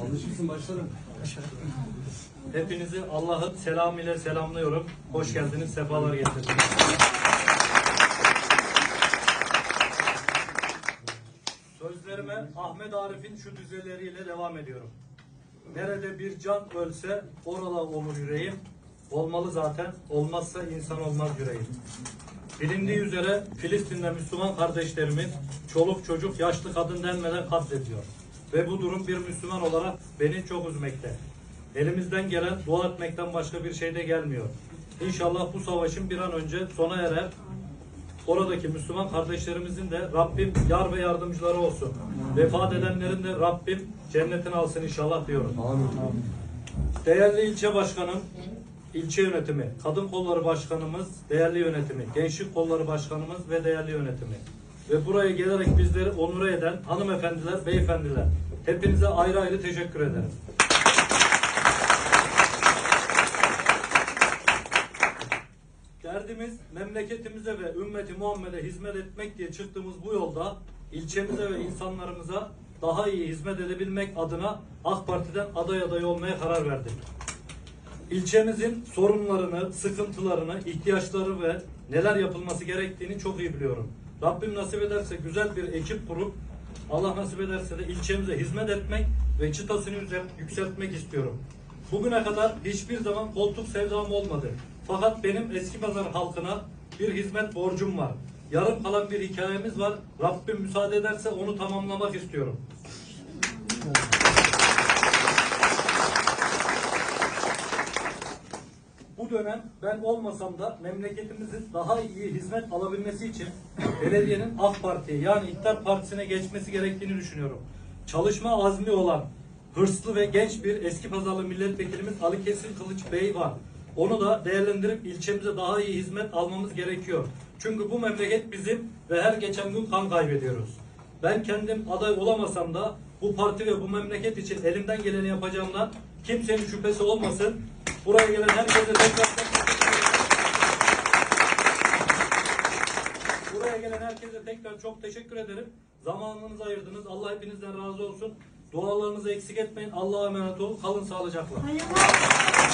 Alışırsın başlarım. Hepinizi Allah'ın selamı ile selamlıyorum. Hoş geldiniz, sefalar getirdiniz. Sözlerime Ahmet Arif'in şu düzeleriyle devam ediyorum. Nerede bir can ölse orada olur yüreğim. Olmalı zaten, olmazsa insan olmaz yüreğim. Bilindiği üzere Filistin'de Müslüman kardeşlerimiz çoluk çocuk yaşlı kadın denmeden katlediyor. Ve bu durum bir Müslüman olarak beni çok üzmekte. Elimizden gelen dua etmekten başka bir şey de gelmiyor. İnşallah bu savaşın bir an önce sona erer. Oradaki Müslüman kardeşlerimizin de Rabbim yar ve yardımcıları olsun. Vefat edenlerin de Rabbim cennetine alsın inşallah diyorum. Amin. Değerli ilçe başkanım, ilçe yönetimi, kadın kolları başkanımız, değerli yönetimi, gençlik kolları başkanımız ve değerli yönetimi. Ve buraya gelerek bizleri onur eden hanımefendiler, beyefendiler. Hepinize ayrı ayrı teşekkür ederim. Derdimiz memleketimize ve ümmeti Muhammed'e hizmet etmek diye çıktığımız bu yolda ilçemize ve insanlarımıza daha iyi hizmet edebilmek adına AK Parti'den aday aday olmaya karar verdik. İlçemizin sorunlarını, sıkıntılarını, ihtiyaçları ve neler yapılması gerektiğini çok iyi biliyorum. Rabbim nasip ederse güzel bir ekip kurup Allah nasip ederse de ilçemize hizmet etmek ve çıtasını yükseltmek istiyorum. Bugüne kadar hiçbir zaman koltuk sevdam olmadı. Fakat benim eski pazar halkına bir hizmet borcum var. Yarım kalan bir hikayemiz var. Rabbim müsaade ederse onu tamamlamak istiyorum. Dönem ben olmasam da memleketimizin daha iyi hizmet alabilmesi için belediyenin AK Parti'ye yani İktidar Partisi'ne geçmesi gerektiğini düşünüyorum. Çalışma azmi olan hırslı ve genç bir eski pazarlı milletvekilimiz Ali Kesin Kılıç Bey var. Onu da değerlendirip ilçemize daha iyi hizmet almamız gerekiyor. Çünkü bu memleket bizim ve her geçen gün kan kaybediyoruz. Ben kendim aday olamasam da bu parti ve bu memleket için elimden geleni yapacağımdan kimsenin şüphesi olmasın. Buraya gelen herkese tekrar Buraya gelen herkese tekrar çok teşekkür ederim. Zamanınızı ayırdınız. Allah hepinizden razı olsun. Dualarınızı eksik etmeyin. Allah'a emanet olun. Kalın sağlıcakla. Hayırlı.